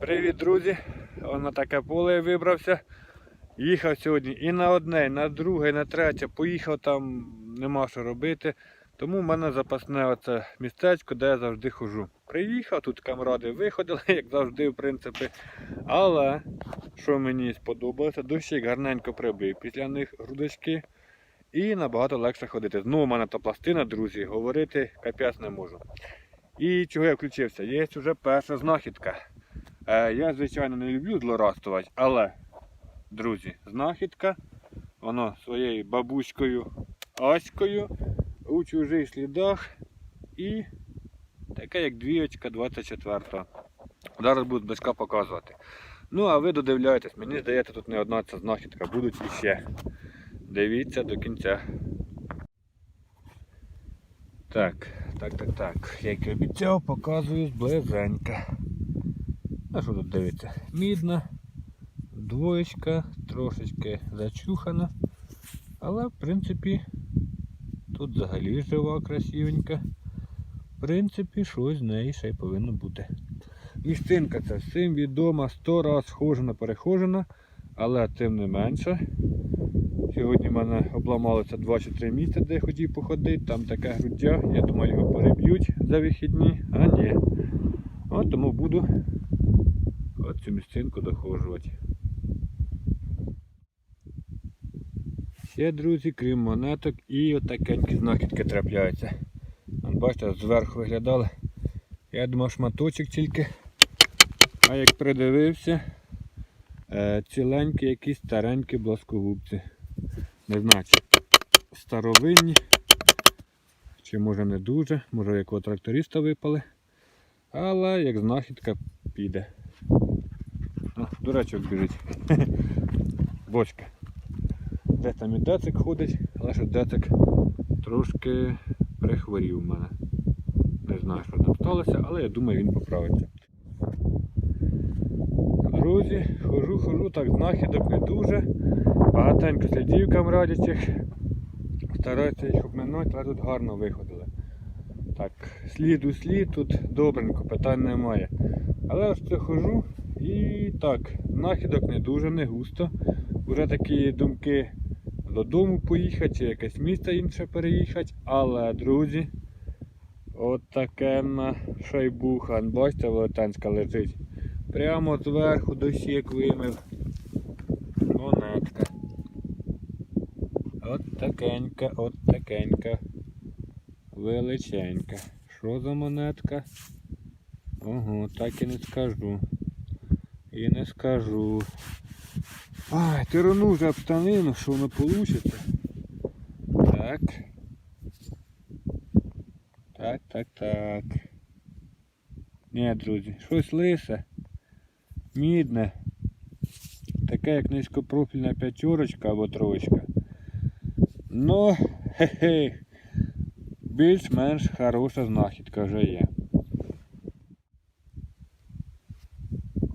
Привіт, друзі! Он на таке поле я вибрався. Їхав сьогодні і на одне, і на друге, і на третє. Поїхав там, нема що робити. Тому в мене запасне оце містечко, де я завжди хожу. Приїхав, тут камради виходили, як завжди, в принципі. Але що мені сподобалося, дощик гарненько прибив після них грудочки. І набагато легше ходити. Знову в мене та пластина, друзі, говорити капець не можу. І чого я включився? Є вже перша знахідка. Е, я, звичайно, не люблю злорадствувати, але, друзі, знахідка, воно своєю бабуською Аською у чужих слідах і таке як двіочка 24. Зараз буду близька показувати. Ну, а ви додивляєтесь, мені здається, тут не одна ця знахідка, будуть іще. Дивіться до кінця. Так, так, так, так. Як і обіцяв, показую зблизенька. А що тут дивиться? Мідна, двоєчка, трошечки зачухана. Але в принципі тут взагалі жива, красивенька. В принципі, щось з неї ще й повинно бути. Містинка це всім відома, сто раз схожена, перехожена, але тим не менше. Сьогодні в мене обламалося 2 чи 3 місця, де я хотів походити. Там таке груддя, я думаю, його переб'ють за вихідні, а ні. От тому буду цю місцинку доходжувати. Ще, друзі, крім монеток і отакенькі знахідки трапляються. От бачите, зверху виглядали. Я думав шматочок тільки. А як придивився, е, ціленькі якісь старенькі блоскогубці. Не знаю, старовинні, чи може не дуже, може якого тракториста випали. Але як знахідка піде. Дурачок біжить. Бочка. Десь там і децик ходить, але що децик трошки прихворів у мене. Не знаю, що там сталося, але я думаю, він поправиться. Друзі, хожу, хожу, так знахідок не дуже. Багатенько слідів камрадячих. Стараюся їх обминути, але тут гарно виходили. Так, слід у слід тут добренько, питань немає. Але ось це хожу і так, знахідок не дуже, не густо. Уже такі думки додому поїхати, чи якесь місто інше переїхати. Але, друзі, от таке шайбуха. Бачите, велетенська лежить. Прямо зверху дощик вимив. Монетка. От такенька, от такенька. Величенька. Що за монетка? Ого, так і не скажу. І не скажу. Ай, тирану вже об станину, що воно вийде. Так. Так, так, так. Ні, друзі, щось лисе. Мідне. Таке як низькопрофільна п'ятерочка або троєчка. Ну, хе-хе. Більш-менш хороша знахідка вже є.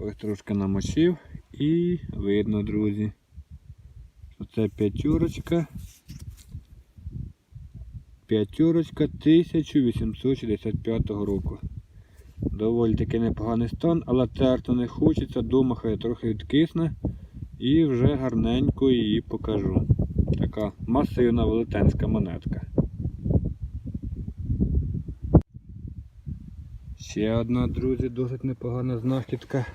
Ось трошки намочив і видно, друзі, що це п'ятерочка. П'ятерочка 1865 року. Доволі таки непоганий стан, але терто не хочеться, дома хай трохи відкисне і вже гарненько її покажу. Така масивна велетенська монетка. Ще одна, друзі, досить непогана знахідка.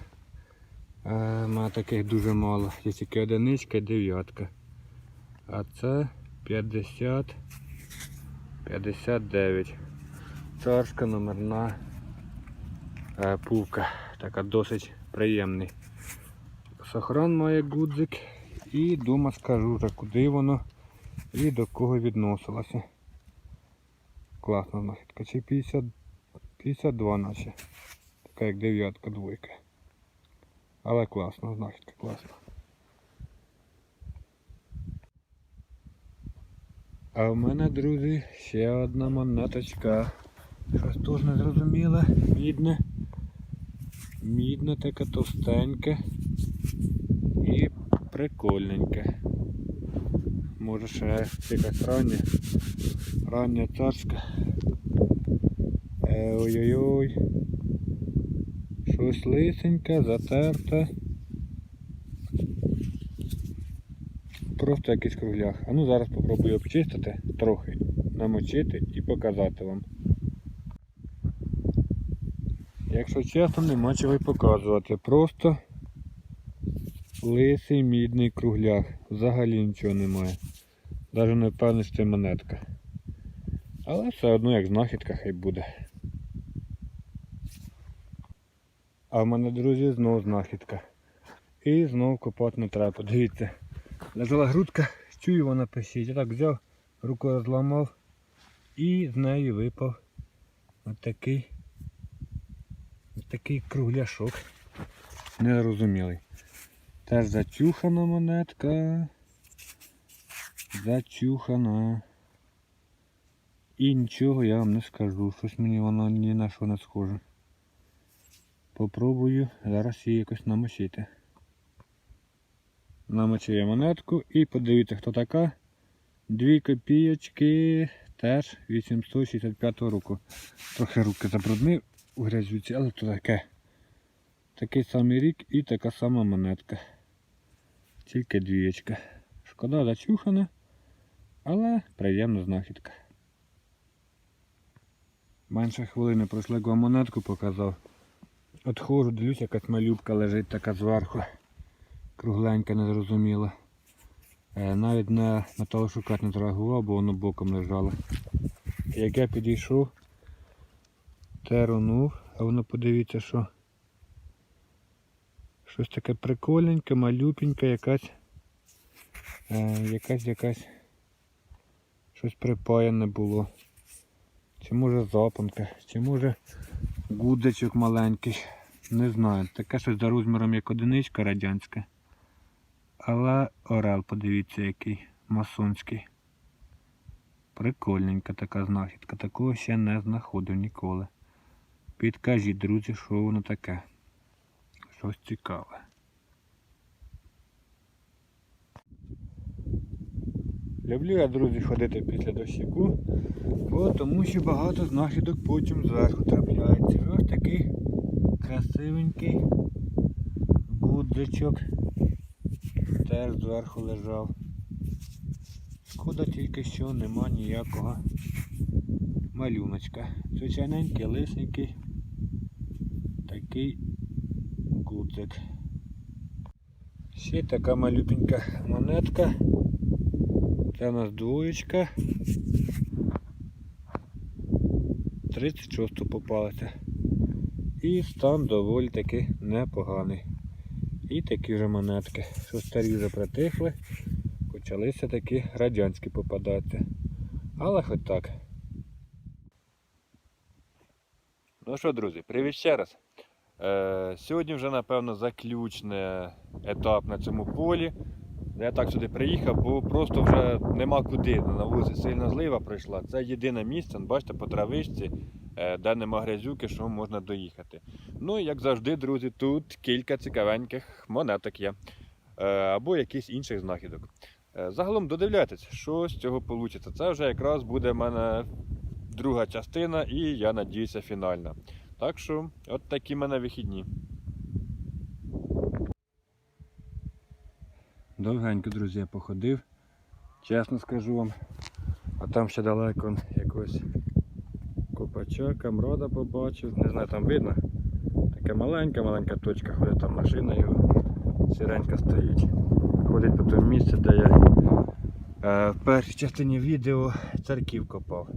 Е, Має таких дуже мало. Є тільки одиничка і дев'ятка. А це 50 59. Царська номерна е, пувка. Така досить приємний. Сохран має гудзик. І дома скажу вже куди воно і до кого відносилося. Класна знахідка. Чи 50, 52 наче. Така як дев'ятка двойка. Але класна знахідка, класна. А в мене, друзі, ще одна монеточка. Щось теж не зрозуміле. Мідне. Мідне таке товстеньке. І прикольненьке. Може ще якась рання. Рання царська. Е, Ой-ой-ой. Щось лисеньке, затерте. Просто якийсь кругляк. А ну зараз попробую обчистити трохи, намочити і показати вам. Якщо чесно, нема чого й показувати. Просто лисий мідний кругляк. Взагалі нічого немає. Навіть не впевнений, що це монетка. Але все одно як знахідка хай буде. А в мене, друзі, знов знахідка. І знов копати не треба. Подивіться. Лежала грудка, чую вона пищить. Я так взяв, руку розламав і з неї випав отакий такий кругляшок. Незрозумілий. Теж зачухана монетка. Зачухана. І нічого я вам не скажу. Щось мені воно ні на що не схоже. Попробую зараз її якось намочити. Намочив я монетку і подивіться, хто така. Дві копійочки теж 865 року. Трохи руки забруднив у грязюці, але то таке. Такий самий рік і така сама монетка. Тільки двієчка. Шкода зачухана, але приємна знахідка. Менше хвилини вам монетку показав. Отходжу, дивлюсь, якась малюбка лежить така зверху. Кругленька, незрозуміла. Е, Навіть на металошукач не зреагував, бо воно боком лежало. Як я підійшов, теронув, а воно подивіться, що щось таке прикольненьке, малюпеньке, якась, е, якась, якась, щось припаяне було. Чи може запанка, чи може гудзичок маленький. Не знаю. Таке щось за розміром як одиничка радянська. Але орел, подивіться, який масонський. Прикольненька така знахідка. Такого ще не знаходив ніколи. Підкажіть, друзі, що воно таке. Щось цікаве. Люблю я, друзі, ходити після дощику, бо тому що багато знахідок потім зверху трапляється. Ось такий красивенький гудзичок теж зверху лежав. Шкода тільки що нема ніякого малюночка. Звичайненький, лисенький, такий гудзик. Ще така малюпенька монетка. Це у нас двоєчка. 36 попалася. І стан доволі таки непоганий. І такі вже монетки, що старі вже притихли, почалися такі радянські попадати. Але хоч так. Ну що, друзі, привіт ще раз. Е, сьогодні вже, напевно, заключний етап на цьому полі. Я так сюди приїхав, бо просто вже нема куди. На вулиці сильна злива прийшла. Це єдине місце, бачите, по травичці, де нема грязюки, що можна доїхати. Ну і як завжди, друзі, тут кілька цікавеньких монеток є. Е, Або якихось інших знахідок. Е, Загалом додивляйтесь, що з цього вийде. Це вже якраз буде в мене друга частина і я надіюся фінальна. Так що, от такі в мене вихідні. Довгенько, друзі, я походив. Чесно скажу вам. А там ще далеко он якогось копача, камрода побачив. Не знаю, там видно. Така маленька, маленька точка, ходить там машина його. Сіренька стоїть. Ходить по тому місці, де я е, в першій частині відео церків копав.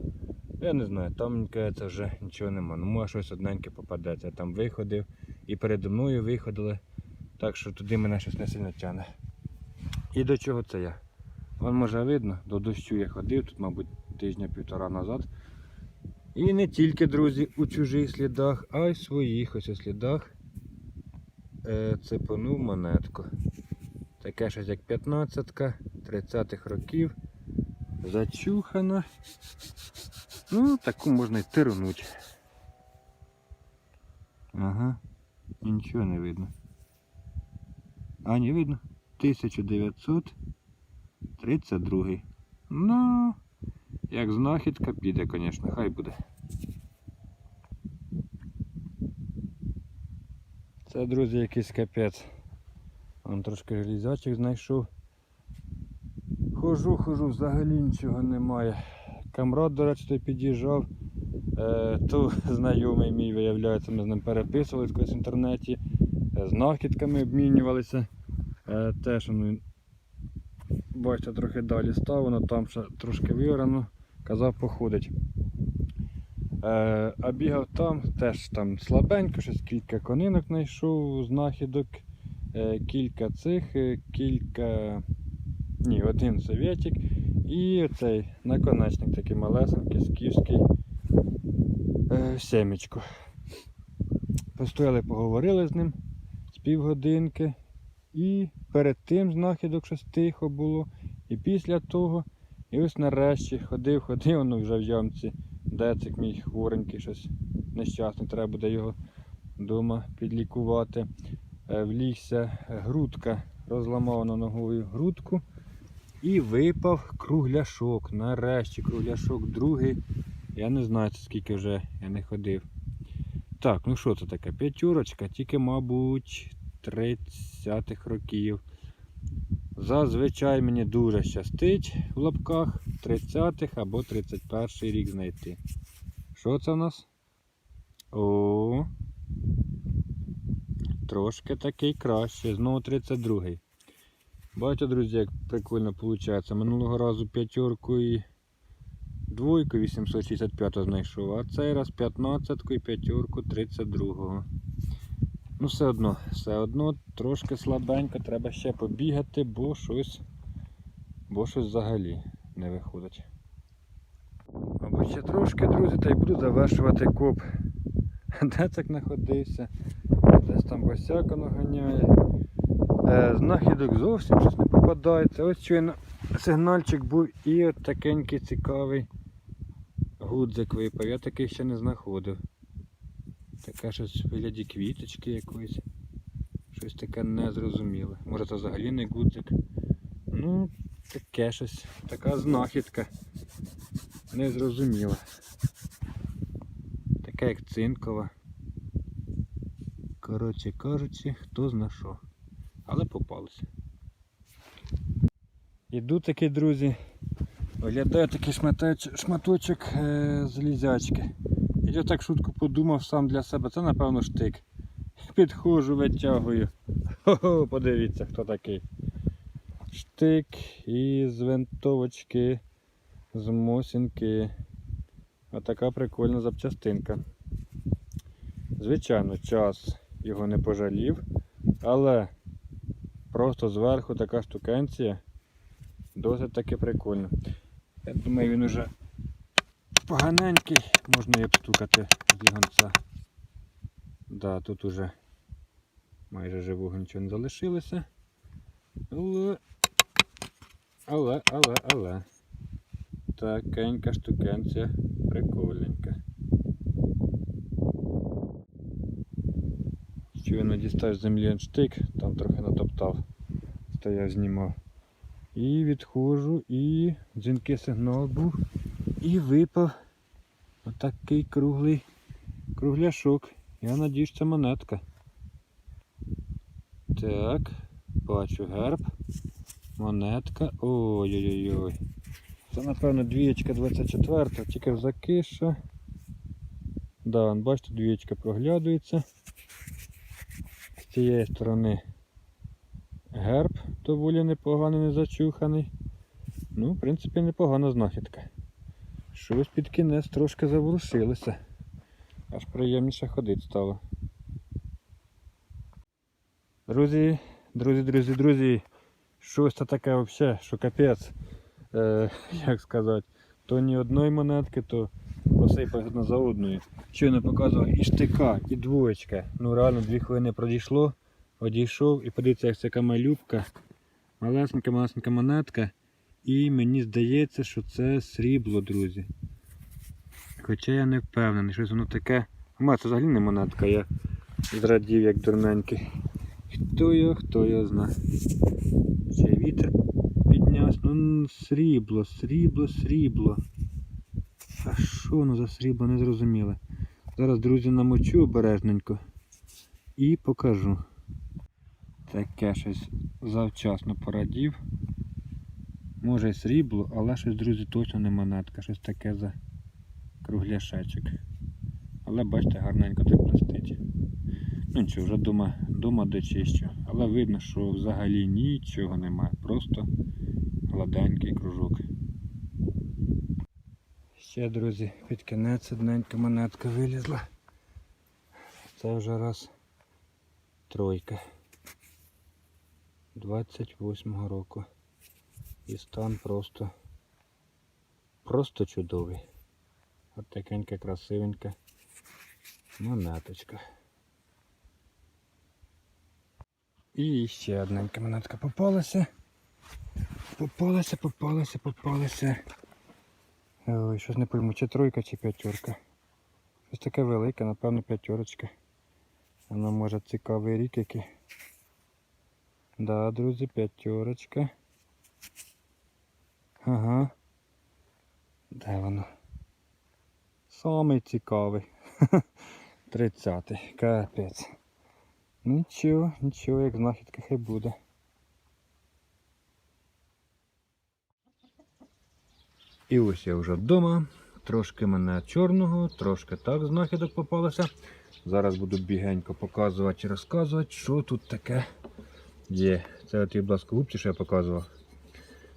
Я не знаю, там кажеться, вже нічого нема. Ну може щось одненьке попадеться. Я там виходив і передо мною виходили. Так що туди мене щось не сильно тягне. І до чого це я? Вон може видно, до дощу я ходив, тут, мабуть, тижня-півтора назад. І не тільки, друзі, у чужих слідах, а й в своїх ось слідах е, цепанув монетку. Таке щось як 15-ка, 30-х років. Зачухана. Ну, таку можна й тирнуть. Ага, нічого не видно. А, не видно. 1932. Ну, як знахідка піде, звісно, хай буде. Це, друзі, якийсь капець. Вон трошки железячок знайшов. Хожу, хожу, взагалі нічого немає. Камрад, до речі, той під'їжджав. Е, то знайомий мій, виявляється, ми з ним переписувались в інтернеті, е, знахідками обмінювалися. Е, теж ну, бачите, трохи далі став, воно там ще трошки виграно, казав походить. Е, а бігав там, теж там слабенько, щось кілька конинок знайшов, знахідок, е, кілька цих, е, кілька. Ні, один совєтик і цей наконечник такий малесенький, скіфський е, семечко. Постояли, поговорили з ним з півгодинки. І перед тим знахідок щось тихо було. І після того, і ось нарешті ходив, ходив, воно вже в ямці. Децик мій хворенький, щось нещасний, треба буде його вдома підлікувати. Е, Влігся грудка, Розламавна ногою грудку. І випав кругляшок. Нарешті кругляшок другий. Я не знаю, скільки вже я не ходив. Так, ну що це таке? П'ятюрочка, тільки, мабуть, 30-х років. Зазвичай мені дуже щастить в лапках 30-х або 31-й рік знайти. Що це в нас? О, трошки такий краще. Знову 32-й. Бачите, друзі, як прикольно виходить. Минулого разу п'ятерку і двойку 865 знайшов, а цей раз 15 і п'ятерку 32-го. Ну, все одно, все одно трошки слабенько, треба ще побігати, бо щось, бо щось взагалі не виходить. Мабуть, ще трошки, друзі, та й буду завершувати коп. Де так знаходився? Десь там босяка наганяє. Е, знахідок зовсім щось не попадається. Ось щойно сигнальчик був і от такенький цікавий гудзик випав. Я такий ще не знаходив. Таке щось в вигляді квіточки якоїсь. Щось таке незрозуміле. Може це взагалі не гудзик. Ну, таке щось. Така знахідка. Незрозуміла. Така як цинкова. Коротше кажучи, хто зна що. Але попалися. Іду таки, друзі. Виглядає такий шматоч, шматочок е, залізячки. Я так шутку подумав сам для себе, це напевно штик. Підходжу, витягую. Хо-хо, подивіться, хто такий. Штик із винтовочки, з мосінки. Отака прикольна запчастинка. Звичайно, час його не пожалів, але просто зверху така штукенція досить таки прикольна. Я думаю, він уже поганенький, можна її обстукати з лігонця. Да, тут уже майже живого нічого не залишилося. Але, але, але, але. Такенька штукенція прикольненька. Щойно дістав землі штик, там трохи натоптав, стояв, знімав. І відходжу, і дзвінки сигнал був. І випав отакий круглий кругляшок. Я надію, що це монетка. Так, бачу герб. Монетка. Ой-ой-ой. Це напевно двієчка 24, тільки в закиша. Да, бачите, двієчка проглядується. З цієї сторони герб доволі непоганий, не зачуханий. Ну, в принципі, непогана знахідка. Щось під кінець трошки заворушилося. Аж приємніше ходити стало. Друзі, друзі, друзі, друзі, щось це таке взагалі, що капець, е, як сказати, то ні одної монетки, то посипав одна за одною. Щойно показував і штика, і двоєчка. Ну реально дві хвилини пройшло, одійшов і подивіться, як така малюбка, малесенька, малесенька монетка. І мені здається, що це срібло, друзі. Хоча я не впевнений, щось воно таке. А це взагалі не монетка, я зрадів як дурненький. Хто його, хто його знає. Ще вітер піднявся. Ну срібло, срібло, срібло. А що воно за срібло, не зрозуміло. Зараз, друзі, намочу обережненько. і покажу. Таке щось завчасно порадів. Може й срібло, але щось, друзі, точно не монетка, щось таке за кругляшечок. Але бачите, гарненько так блистить. Ну нічого, вже дома, дома дочищу. Але видно, що взагалі нічого немає. Просто гладенький кружок. Ще, друзі, під кінець одненька монетка вилізла. Це вже раз тройка. 28-го року. І стан просто просто чудовий. От такенька красивенька монеточка. І ще одненька монетка попалася. Попалася, попалася, попалася. Ой, щось не пойму, чи тройка, чи п'ятерка. Щось таке велике, напевно, п'ятерочка. Воно може цікавий рік який. Да, друзі, п'ятерочка. Ага. Де воно? Самий цікавий. 30-й. Капець. Нічого, нічого, як знахідка хай буде. І ось я вже вдома. Трошки мене чорного, трошки так знахідок попалося. Зараз буду бігенько показувати і розказувати, що тут таке є. Це от і бласкогубці, що я показував.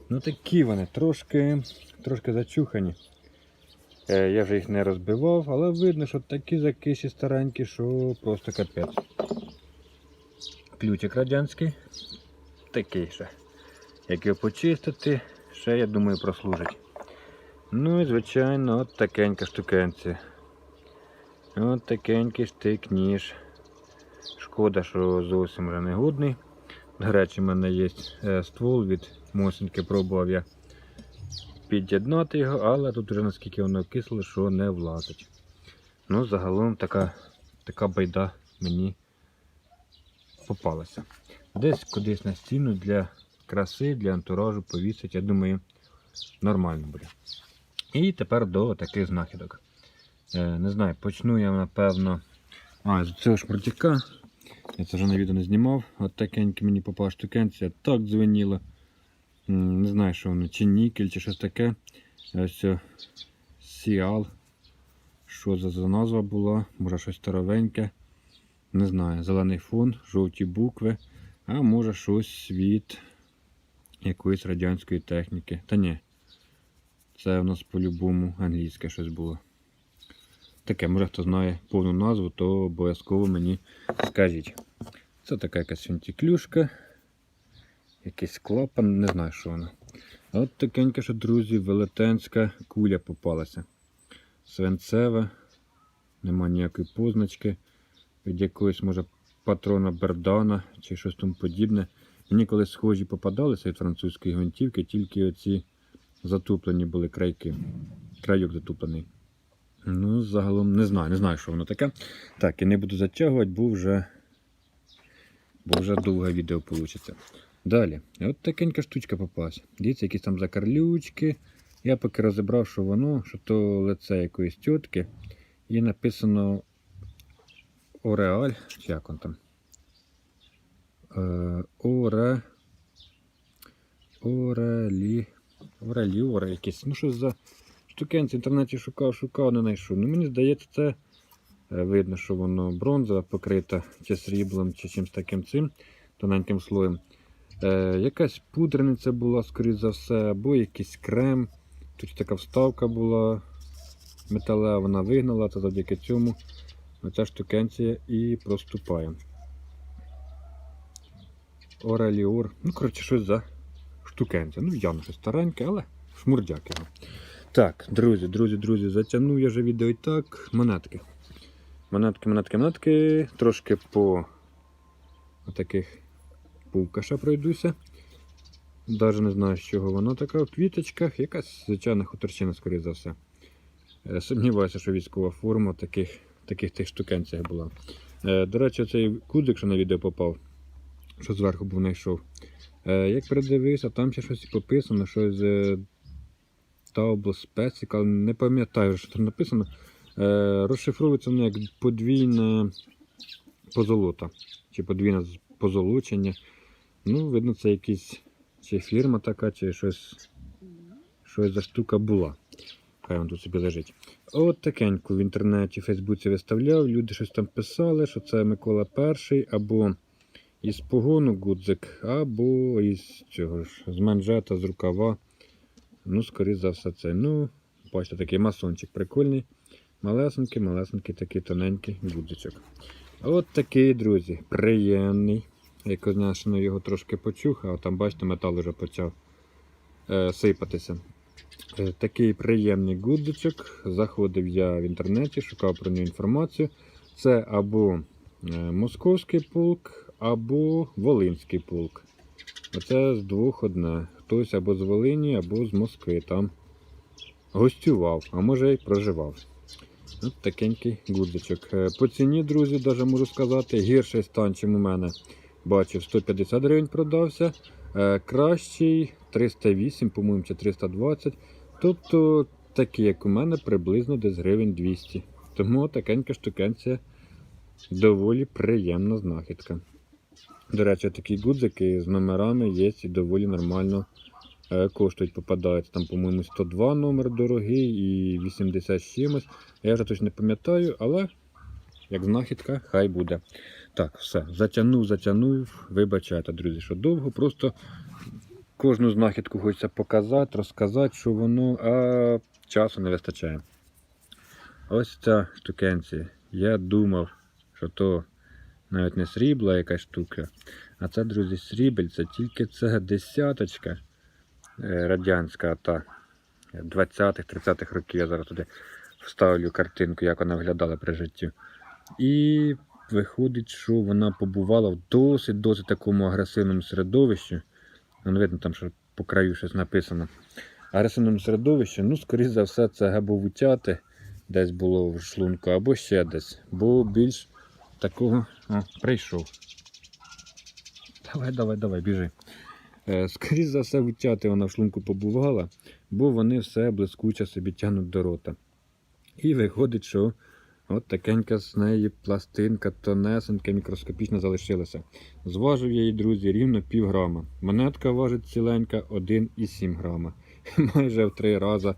Ну такі вони, трошки, трошки зачухані. Е, я вже їх не розбивав, але видно, що такі закисі старенькі, що просто капець. Ключик радянський. Такий ще. Як його почистити, ще, я думаю, прослужить. Ну і звичайно, от такенька штукенція. От такенький штик ніж. Шкода, що зовсім вже не годний. До речі, в мене є е, ствол від Мосинки, пробував я під'єднати його, але тут вже наскільки воно кисло, що не влазить. Ну, загалом така, така байда мені попалася. Десь кудись на стіну для краси, для антуражу повісить, я думаю, нормально буде. І тепер до таких знахідок. Е, не знаю, почну я напевно. А, з цього шмартяка. Я це вже на відео не знімав. От такеньке мені попала штукенція, так дзвеніло. Не знаю, що воно, чи нікель, чи щось таке. Ось Сіал. Що за назва була? Може щось старовеньке. Не знаю, зелений фон, жовті букви, а може щось від якоїсь радянської техніки. Та ні. Це у нас по-любому англійське щось було. Таке, може хто знає повну назву, то обов'язково мені скажіть. Це така якась фінтіклюшка, якийсь клапан, не знаю, що воно. От такенька, що, друзі, велетенська куля попалася. Свинцева, нема ніякої позначки. Від якогось, може, патрона Бердана чи щось тому подібне. Мені колись схожі попадалися від французької гвинтівки, тільки оці затуплені були крайки. Крайок затуплений. Ну, загалом не знаю, не знаю, що воно таке. Так, і не буду затягувати, бо вже, бо вже довге відео вийде. Далі, от такенька штучка попалася. Дивіться, якісь там закарлючки. Я поки розібрав, що воно, що то лице якоїсь тітки. І написано Ореаль, чи як он там? Е, Оре. Орелі. Орелі, оре якісь. Ну що за штукенці в інтернеті шукав, шукав, не знайшов. Ну мені здається, це е, видно, що воно бронза покрита чи сріблом, чи чимось таким цим тоненьким слоєм. Е, якась пудрениця була, скоріш за все, або якийсь крем. Тут така вставка була металева, вона вигнала, то завдяки цьому оця штукенція і проступає. Ореліор. Ну, коротше, щось за штукенція. Ну, явно щось стареньке, але шмурдяк його. Так, друзі, друзі, друзі, затягнув я вже відео і так. Монетки. Монетки, монетки, монетки. Трошки по таких пулкаша пройдуся. Навіть не знаю, з чого воно така в квіточках. Якась звичайна хуторчина, скоріше за все. Е, Сумніваюся, що військова форма таких таких тих штукенцях була. Е, До речі, цей кудик, що на відео попав, що зверху був знайшов. Е, Як придивився, там ще щось пописано, щось з Таубло Special, не пам'ятаю, що там написано. Розшифровується воно як подвійне позолота. Чи подвійне позолочення. Ну, видно, це якийсь чи фірма така, чи щось, щось за штука була. Хай він тут собі лежить. От такеньку в інтернеті, в Фейсбуці виставляв. Люди щось там писали, що це Микола Перший або із погону гудзик, або із цього ж, з манжета, з рукава. Ну, скоріше за все, це. Ну, бачите, такий масончик прикольний. Малесенький, малесенький, такий тоненький гудзичок. От такий, друзі, приємний. Як конечно, його трошки почухав, там, бачите, метал вже почав е, сипатися. Е, Такий приємний гудзичок. Заходив я в інтернеті, шукав про нього інформацію. Це або е, московський полк, або Волинський полк. Оце з двох одне. Хтось або з Волині, або з Москви там гостював, а може й проживав. От такенький гудзичок. Е, По ціні, друзі, даже можу сказати, гірший стан, чим у мене. Бачив, 150 гривень продався. Е, Кращий 308, по-моєму, чи 320. Тобто, такий, як у мене, приблизно десь гривень 200. Тому такенька штукенція доволі приємна знахідка. До речі, такі гудзики з номерами є і доволі нормально е, коштують, попадаються. Там, по-моєму, 102 номер дорогий і 80 чимось. Я вже точно не пам'ятаю, але як знахідка, хай буде. Так, все, затягнув, затягнув. Вибачайте, друзі, що довго. Просто кожну знахідку хочеться показати, розказати, що воно, а часу не вистачає. Ось ця штукенція. Я думав, що то навіть не срібла якась штука. А це, друзі, срібель, це тільки це десяточка е, радянська та 20-х, 30-х років. Я зараз туди вставлю картинку, як вона виглядала при житті. І виходить, що вона побувала в досить досить такому агресивному середовищі. Воно видно, там що по краю щось написано. Агресивному середовищі, ну, скоріш за все, це або вутяти десь було в шлунку, або ще десь. Бо більш такого. О, прийшов. Давай, давай, давай, біжи. Е, скоріш за все, вутяти вона в шлунку побувала, бо вони все блискуче собі тягнуть до рота. І виходить, що от такенька з неї пластинка, тонесенька, мікроскопічна залишилася. Зважив її, друзі, рівно пів грама. Монетка важить ціленька 1,7 грама. Майже в три рази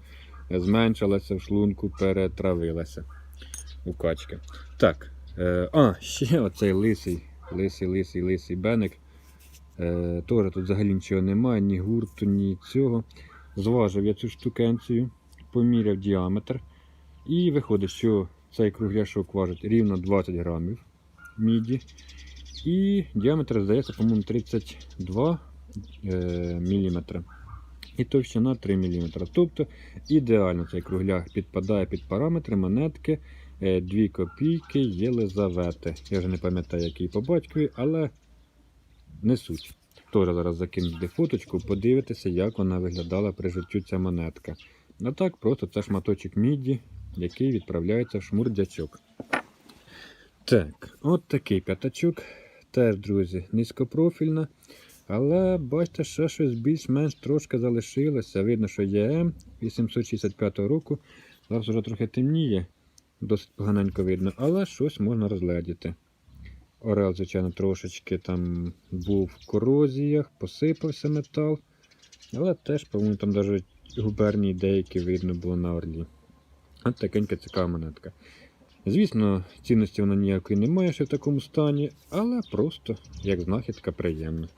зменшилася в шлунку, перетравилася у качки. Так, е, а, ще оцей лисий, лисий, лисий, лисий беник. Е, Теж тут взагалі нічого немає, ні гурту, ні цього. Зважив я цю штукенцію, поміряв діаметр. І виходить, що цей кругляшок важить рівно 20 грамів міді. І діаметр, здається, по-моєму, 32 е, мм. І товщина 3 мм. Тобто ідеально цей кругляк підпадає під параметри монетки 2 копійки Єлизавети. Я вже не пам'ятаю, який по батькові, але не суть. Теж зараз закину туди фоточку, подивитися, як вона виглядала при життю ця монетка. А так, просто це шматочок міді, який відправляється в шмурдячок. Так, от такий п'ятачок. Теж, друзі, низькопрофільна. Але бачите, ще щось більш-менш трошки залишилося. Видно, що ЄМ 865 року. Зараз вже трохи темніє, досить поганенько видно, але щось можна розглядіти. Орел, звичайно, трошечки там був в корозіях, посипався метал. Але теж, по-моєму, там навіть губернії деякі видно було на орлі. От такенька цікава монетка. Звісно, цінності вона ніякої немає ще в такому стані, але просто як знахідка приємна.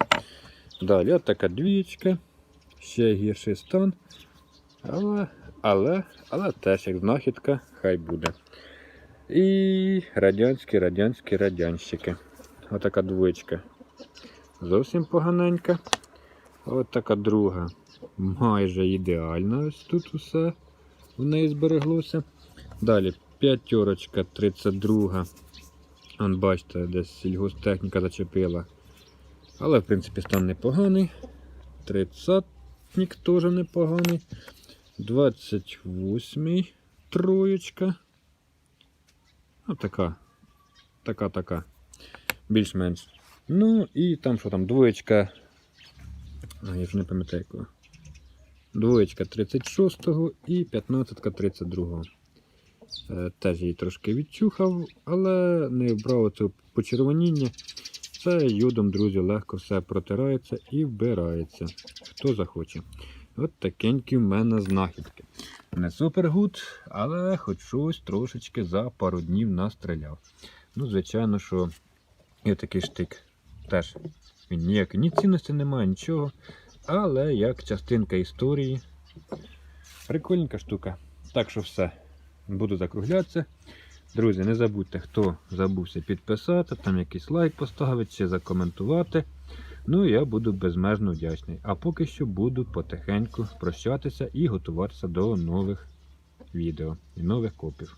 Далі от така двічка, ще гірший стан. Але, але, але теж як знахідка, хай буде. І радянські, радянські, радянщики. Отака двоєчка. Зовсім поганенька. От така друга. Майже ідеальна. Ось тут усе в неї збереглося. Далі п'ятерочка 32. Он бачите, десь сільгостехніка зачепила. Але в принципі стан непоганий. 30-нік теж непоганий. 28 троєчка. Ну, така. Така, така. Більш-менш. Ну і там що там, двоєчка. А, я вже не пам'ятаю якого. Двоєчка 36-го і 15-ка 32-го. Е, Теж її трошки відчухав, але не брав цю почервоніння. Це юдом, друзі, легко все протирається і вбирається. Хто захоче. От такенькі в мене знахідки. Не супергуд, але хоч щось трошечки за пару днів настріляв. Ну, звичайно, що і такий штик теж він ніякої ні цінності немає, нічого. Але як частинка історії. Прикольненька штука. Так що все. Буду закруглятися. Друзі, не забудьте, хто забувся підписати, там якийсь лайк поставити чи закоментувати. Ну, я буду безмежно вдячний. А поки що буду потихеньку прощатися і готуватися до нових відео і нових копів.